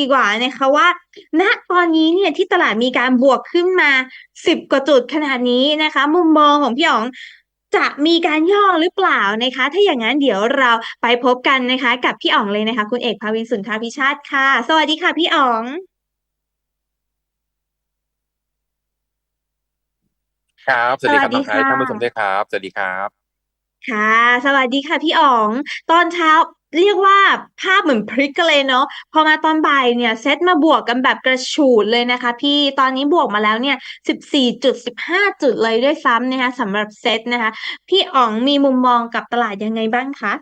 ดีกว่านะคะว่า ณตอนนี้เนี่ยที่ตลาดมีการบวกขึ้นมาสิบกว่าจุดขนาดนี้นะคะ มุมมองของพี่อ๋องจะมีการย่อหรือเปล่านะคะ ถ้าอย่างนั้นเดี๋ยวเราไปพบกันนะคะ กับพี่อ๋องเลยนะคะ คุณเอกภาวินสุนทรพิชาติค่ะ สวัสดีค่ะพี่อ๋องครับ สวัสดีครับสวัสดีน้องไอซ์ค่ะท่านผู้ชมด้วยครับ สวัสดีครับ ค่ะ สวัสดีค่ะพี่อ๋อง ตอนเช้า เรียกว่าภาพเหมือนพลิกกันเลยเนาะพอมาตอนบ่ายเนี่ยเซตมาบวกกันแบบกระฉูดเลยนะคะ พี่ตอนนี้บวกมาแล้วเนี่ยสิบสี่จุดสิบห้าจุดเลยด้วยซ้ำนะคะสำหรับเซตนะคะ พี่อ๋องมีมุมมองกับตลาดยังไงบ้างคะ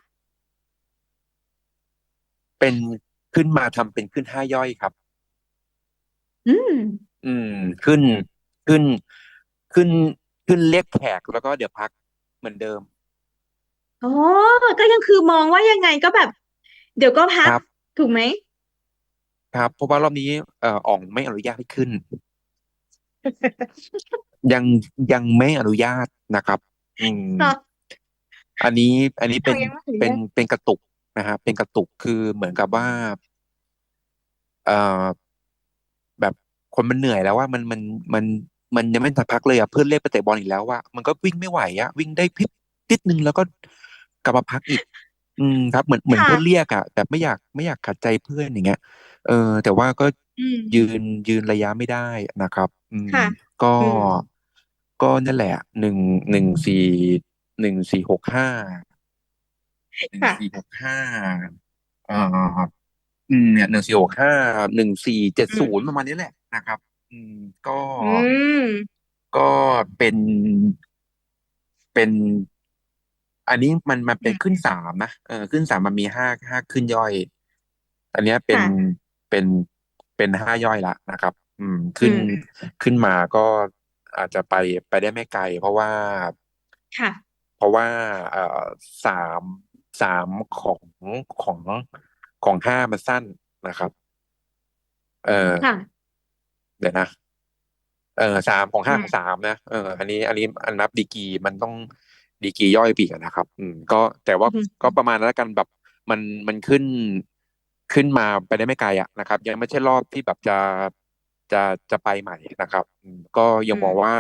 เป็นขึ้นมาทำเป็นขึ้นห้าย่อยครับ อืม อืม ขึ้นขึ้นขึ้นขึ้นเรียกแขกแล้วก็เดี๋ยวพักเหมือนเดิม อ๋อ ก็ยังคือมองว่ายังไงก็แบบ เดี๋ยวก็พัคก รับ ถูกไหม ครับ เพราะว่ารอบนี้เอ่ออ่องไม่อนุญาตให้ขึ้น ยังยังไม่อนุญาตนะครับ อืมค่ะอันนี้อันนี้พี่เป็อ๋อนงยังไม่อนุเป็นญาตเป็นกระตุกนะฮะเป็นกระตุกคือเหมือนกับว่า เอ่อแบบคนมันเหนื่อยแล้วว่ามันมันมันมันยังไม่ทันพักเลยอะเพื่อนเรียกไปเตะบอลอีกแล้วว่ามันก็วิ่งไม่ไหวอะวิ่งได้พริบนิดนึงแล้วก็ กลับมาพักอีก อืมครับ เหมือนเหมือนค่ะ เพื่อนเรียกอะแต่ไม่อยากไม่อยากขัดใจเพื่อนอย่างเงี้ย เออ แต่ว่าก็อืม ยืนยืนระยะไม่ได้นะครับ อืม ค่ะ ก็ อืม ก็นั่นแหละหนึ่งหนึ่งสี่หนึ่งสี่หกห้าหนึ่งค่ะ สี่หกห้าอ่าอืมเนี่ยหนึ่งสี่หกห้าหนึ่งสี่เจ็ดอืศูม นย์ประมาณนี้แหละนะครับ อืม ก็อืม ก็เป็นเป็น อันนี้มันมันอืเป็นมขึ้นสามนะเออขึ้นสามมันมีห้าห้าขึ้นย่อย อันเนี้ยเป็นค่ะเป็นเป็นห้าย่อยละนะครับ อืมอืขึ้นมขึ้นมาก็อาจจะไปไปได้ไม่ไกล เพราะว่าค่ะ เพราะว่าเอ่อสามสามของของของห้ามันสั้นนะครับ เออค่ะเดี๋ยวนะเออสามของอืห้ามของสามนะเอออันนี้ อันนี้อันนับดีกรีมันต้อง ดีกรีย่อยปีกอะนะครับ อืมก็แต่ว่าอืมก็ประมาณนั้นแล้วกันแบบมันมันขึ้นขึ้นมาไปได้ไม่ไกลอะนะครับ ยังไม่ใช่รอบที่แบบจะจะจะไปใหม่นะครับอืมก็ยัอืงมมองว่า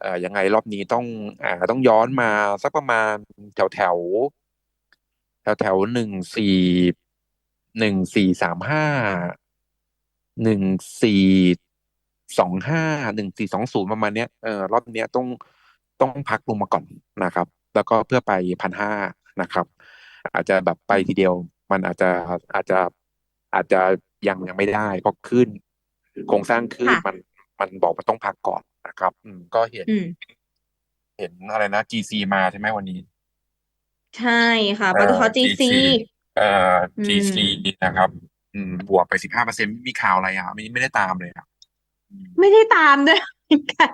เอ่อยังไงรอบนี้ต้องอ่าต้องย้อนมาสักประมาณแถวแถวแถวแถวหนึ่งสี่หนึ่งสี่สามห้าหนึ่งสี่สองห้าหนึ่งสี่สองศูนย์ประมาณเนี้ยเออรอบเนี้ยต้อง ต้องพักลงมาก่อนนะครับ แล้วก็เพื่อไปพันห้านะครับ อาจจะแบบไปทีเดียว มันอาจจะอาจจะอาจจะยังยังไม่ได้เพราะขึ้นโครงสร้างขึ้นค่ะมันมันบอกว่าต้องพักก่อนนะครับ อืม ก็เห็นอืมเห็นอะไรนะ GC มาใช่ไหมวันนี้ ใช่ค่ะเอ่ปตอท GC GC เอ่ออืม GC นะครับ อืม บวกไปสิบห้าเปอร์เซ็นมีข่าวอะไรอะไม่ไม่ได้ตามเลยอะอืมไม่ได้ตามด้วยเห มือนกัน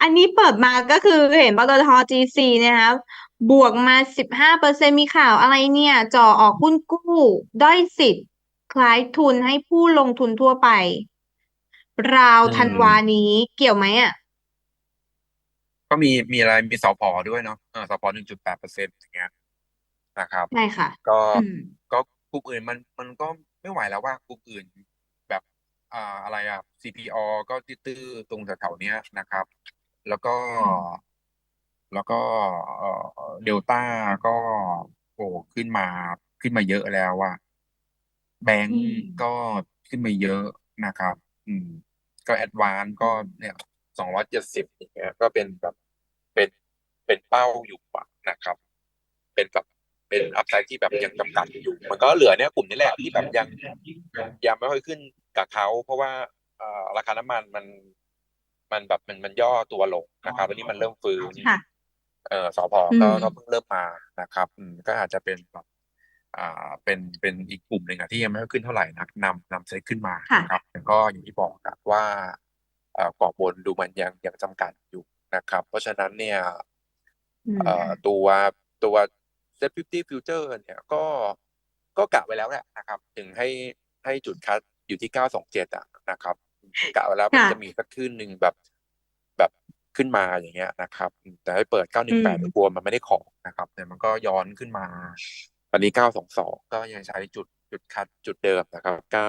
อันนี้เปิดมาก็คือเห็นปตท GC นะคะบวกมาสิบห้าเปอร์เซ็นมีข่าวอะไรเนี่ย จ่อออกหุ้นกู้ด้อยสิทธิ์คล้ายทุนให้ผู้ลงทุนทั่วไป ราวอืธันมวานี้เกี่ยวไหมอะ ก็มีมีอะไรมีสพด้วยเนาะเออสพหนึ่งจุดแปดเปอร์เซ็นต์อย่างเงี้ยนะครับใช่ค่ะ ก็อืมก็กลุ่มอื่นมันมันก็ไม่ไหวแล้วว่ากลุ่มอื่นแบบ อ่าอะไรอะ CPO ก็ตื้อๆตรงแถวๆเนี้ยนะครับ แล้วก็อืมแล้วก็เอ่อเดลต้าก็โอ้ขึ้นมาขึ้นมาเยอะแล้วอะแบงอืก์มก็ขึ้นมาเยอะนะครับ อืม ก็แอดวานก็อืมเนี่ยสองร้อยเจ็ดสิบอย่างเงี้ยก็เป็นแบบเป็นเป็นเป้าอยู่อะนะครับ เป็นแบบเป็นอัพไซด์ที่แบบยังจำกัดอยู่ มันก็เหลือเนี่ยกลุ่มนี้แหละที่แบบยังยังไม่ค่อยขึ้น กับเขาเพราะว่าเอ่อราคาน้ำมันมันมันแบบมันมันย่อตัวลงนะครับวันนี้มันเริ่มฟื้นค่ะเอ่อสพอืก็มก็เพิ่งเริ่มมานะครับอืมก็อาจจะเป็นแบบอ่าเป็นเป็นอีกกลุ่มหนึ่งอะที่ยังไม่ค่อยขึ้นเท่าไหร่นักนำนำเซ็ตขึ้นมาค่ะนะครับแต่ก็อย่างที่บอกอะว่าเอ่อกรอบบนดูมันยังยังจำกัดอยู่นะครับ เพราะฉะนั้นเนี่ยอืมเอ่อตัวตัวเซ็ตฟิฟตี้ฟิวเจอร์เนี่ยก็ก็กะไว้แล้วแหละนะครับ ถึงให้ให้จุดคัด อยู่ที่เก้าสองเจ็ดอะนะครับกะไว้แล้วมันค่ะจะมีสักขึ้นหนึ่งแบบ แบบขึ้นมาอย่างเงี้ยนะครับอืมแต่ให้เปิดเก้าหอืนึ่งแปดมกลัวมันไม่ได้ของนะครับแต่มันก็ย้อนขึ้นมาตอนนี้เก้าสองสองก็ยังใช้จุดจุดคัดจุดเดิมนะครับเก้า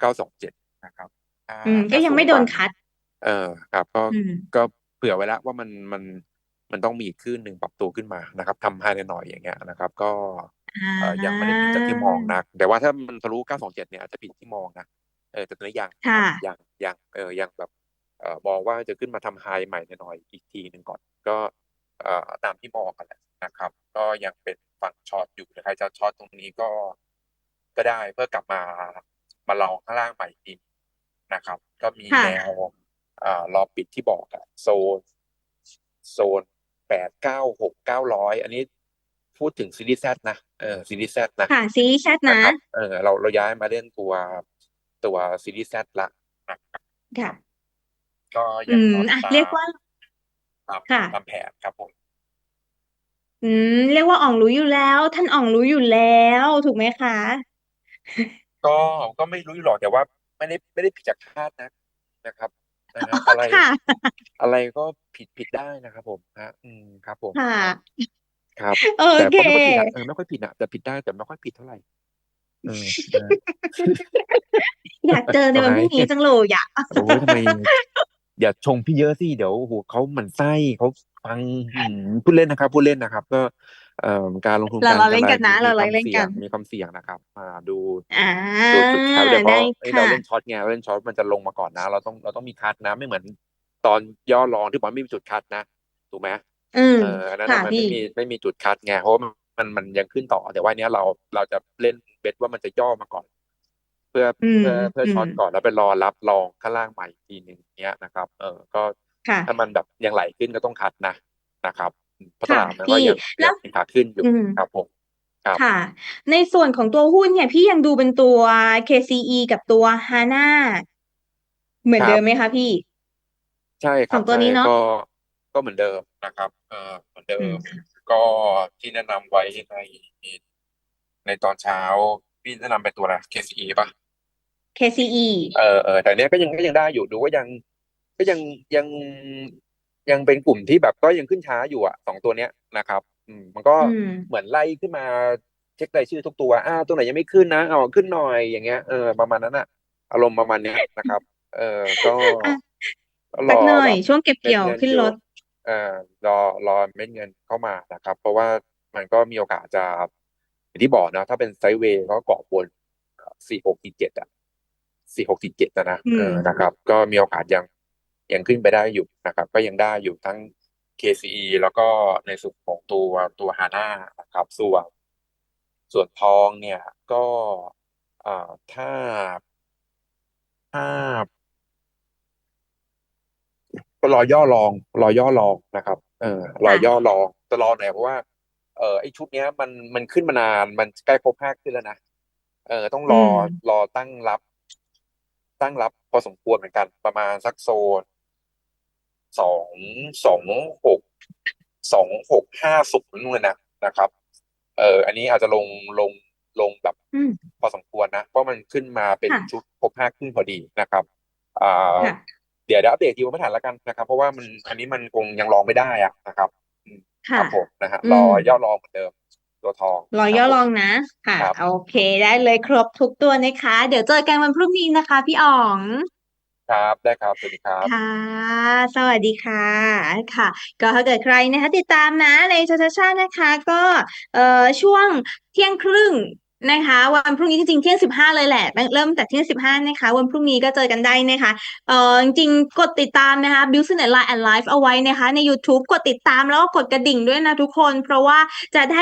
เก้าสองเจ็ดนะครับถ้าอืมก็ถ้ายังสูไม่งโดกนว่าคัด เออครับ ก็อืมก็เผื่อไว้แล้วว่ามันมันมันต้องมีอีกคลื่นหนึ่งปรับตัวขึ้นมานะครับทำให้หน่อยอย่างเงี้ยนะครับ ก็อ่า เออยังไม่ได้ผิดจากที่มองนะแต่ว่าถ้ามันทะลุ 927 เนี่ยอาจจะผิดที่มองนะเออแต่ตอนนี้ยังค่ะ ยังยังเออยังแบบเออมองว่าจะขึ้นมาทำไฮใหม่หน่อยอีกทีหนึ่งก่อน ก็เอ่อตามที่มองกันแหละนะครับ ก็ยังเป็นฝั่งช็อตอยู่ใครจะช็อตตรงนี้ก็ ก็ได้เพื่อกลับมามาลองข้างล่างใหม่อีกทีนะครับ ก็มีค่ะ แนวอ่ารอปิดที่บอกอะโซนโซนแปดเก้าหกเก้าร้อยอันนี้ พูดถึงซีรีส์แซนะเออซีรีส์แซนะค่ะซีรีส์แชทนะนะครับเออเราเราย้ายมาเล่นตัวตัวซีรีส์แซละนะครับค่ะก็อืยังมรออะตามเรียกว่าตามค่ะตามแผนครับผมอืมเรียกว่าอ่องรู้อยู่แล้ว ท่านอ่องรู้อยู่แล้วถูกไหมคะ ก็ก็ไม่รู้อยู่หรอกแต่ว่าไม่ได้ไม่ได้ผิดจากคาดนะนะครับนะฮะอะไรค่ะอะไรก็ผิดผิดได้นะครับผมฮะอืมครับผมค่ะ ครับโอแต่เคก็ไม่ค่อยผิดนะเออไม่ค่อยผิดนะแต่ผิดได้แต่ไม่ค่อยผิดเท่าไหร่เออเอออยากเจอในวันพรุ่งนี้จังเลยอะโอ้ยทำไมอย่าชงพี่เยอะสิเดี๋ยวโอ้โหเขาหมั่นไส้เขาฟังอืมพูดเล่นนะครับพูดเล่นนะครับ ก็เอ่อการลงทุนเราการเราเล่นอะไรกันนะมีเราความเล่นเสี่กัยงนมีความเสี่ยงนะครับอ่าดูอ่าดูจุดคัดโดยเฉได้พาะเอ้ยเราค่ะเล่นช็อตไงเราเล่นช็อตมันจะลงมาก่อนนะ เราต้องเราต้องมีคัดนะ ไม่เหมือน ตอนย่อรองที่บอลไม่มีจุดคัดนะถูกไหม อืมเอออันนั้นค่ะน่ะมันพี่ ไม่มีไม่มีจุดคัดไงเพราะว่ามันมันยังขึ้นต่อ แต่ว่าอันเนี้ยเราเราจะเล่นเบ็ดว่ามันจะย่อมาก่อน เพื่ออืม เพื่อเพื่ออืช็อตมก่อนแล้วไปรอรับรองข้างล่างใหม่อีกทีหนึ่งเนี้ยนะครับ เออก็ค่ะ ถ้ามันแบบยังไหลขึ้นก็ต้องคัดนะนะครับเพราะตค่ะ ลาดมันก็พี่ยังแล้ยัวงเป็นขาขึ้นอยู่อืม ครับผมครับ ค่ะ ในส่วนของตัวหุ้นเนี่ย พี่ยังดูเป็นตัว KCE กับตัว HANA เหมือนครัเดิบ มไหมคะพี่ใช่คสรัอบงตัวใช่นี้เนาะก็ ก็เหมือนเดิมนะครับเออเหมือนเดิอืมมก็ที่แนะนำไว้ในในตอนเช้า พี่แนะนำเป็นตัวอะไร KCE ป่ะ KCE เออเออแต่เนี้ยก็ยังก็ยังได้อยู่ดูว่ายังก็ยังยังยังเป็นกลุ่มที่แบบก็ยังขึ้นช้าอยู่อะสองตัวเนี้ยนะครับอืมมันก็อืมเหมือนไล่ขึ้นมาเช็ครายชื่อทุกตัวอ้าวตัวไหนยังไม่ขึ้นนะเอาขึ้นหน่อยอย่างเงี้ยเออประมาณนั้นอะ อารมณ์ประมาณเนี้ยนะครับ เออก็อะก็รสักอหน่อยแบบช่วงเก็บเม็ดเกี่ยวเงินขึ้นอยู่รถเอ่อ รอรอเม็ดเงินเข้ามานะครับ เพราะว่ามันก็มีโอกาสจะอย่างที่บอกนะถ้าเป็นไซด์เวย์ก็เกาะบนสี่หกสี่เจ็ดอะสี่หกสี่เจ็ดนะอืเอมอนะครับ ก็มีโอกาสยังยังขึ้นไปได้อยู่นะครับ ก็ยังได้อยู่ทั้ง KCE แล้วก็ในส่วนของตัวตัวฮาน่านะครับ ส่วนส่วนทองเนี่ยก็เอ่อถ้าถ้า ก็ รอย่อรอง รอย่อรองนะครับ เออรอค่ะย่อรองจะรอหน่อยเพราะว่า เออไอชุดเนี้ย มันมันขึ้นมานานมันใกล้ครบห้าขึ้นแล้วนะเออ ต้องรอือมรอตั้งรับ ตั้งรับพอสมควรเหมือนกัน ประมาณสักโซนสองสองหกสองหกห้าศูนย์นู่นนะนะครับ เออ อันนี้อาจจะลงลงลงแบบอืมพอสมควรนะ เพราะมันขึ้นมาเป็นค่ะชุดครบห้าขึ้นพอดีนะครับ อ่าค่ะ เดี๋ยวเดี๋ยวอัปเดตทีวันพฤหัสแล้วกันนะครับ เพราะว่ามันอันนี้มันคงยังลองไม่ได้อะนะครับอืมคค่ะรับผมนะฮะอืรอมย่อรองเหมือนเดิม ตัวทองรอคย่รัอบผลมองนะ ค่ะ ครับโอเคได้เลยครบทุกตัวนะคะ เดี๋ยวเจอกันวันพรุ่งนี้นะคะ พี่อ๋อง ครับได้ครับสวัสดีครับ ค่ะ สวัสดีค่ะ ค่ะ ก็ถ้าเกิดใครนะคะ ติดตามนะในชาชาชานะคะ ก็เอ่อช่วงเที่ยงครึ่ง นะคะวันพรุ่งนี้จริงๆเที่ยงสิบห้าเลยแหละเริ่มจากเที่ยงสิบห้านะคะ วันพรุ่งนี้ก็เจอกันได้นะคะเอ่อจริงๆกดติดตามนะคะ Business Line and Life เอาไว้นะคะ ใน YouTube กดติดตามแล้วก็กดกระดิ่งด้วยนะทุกคน เพราะว่าจะได้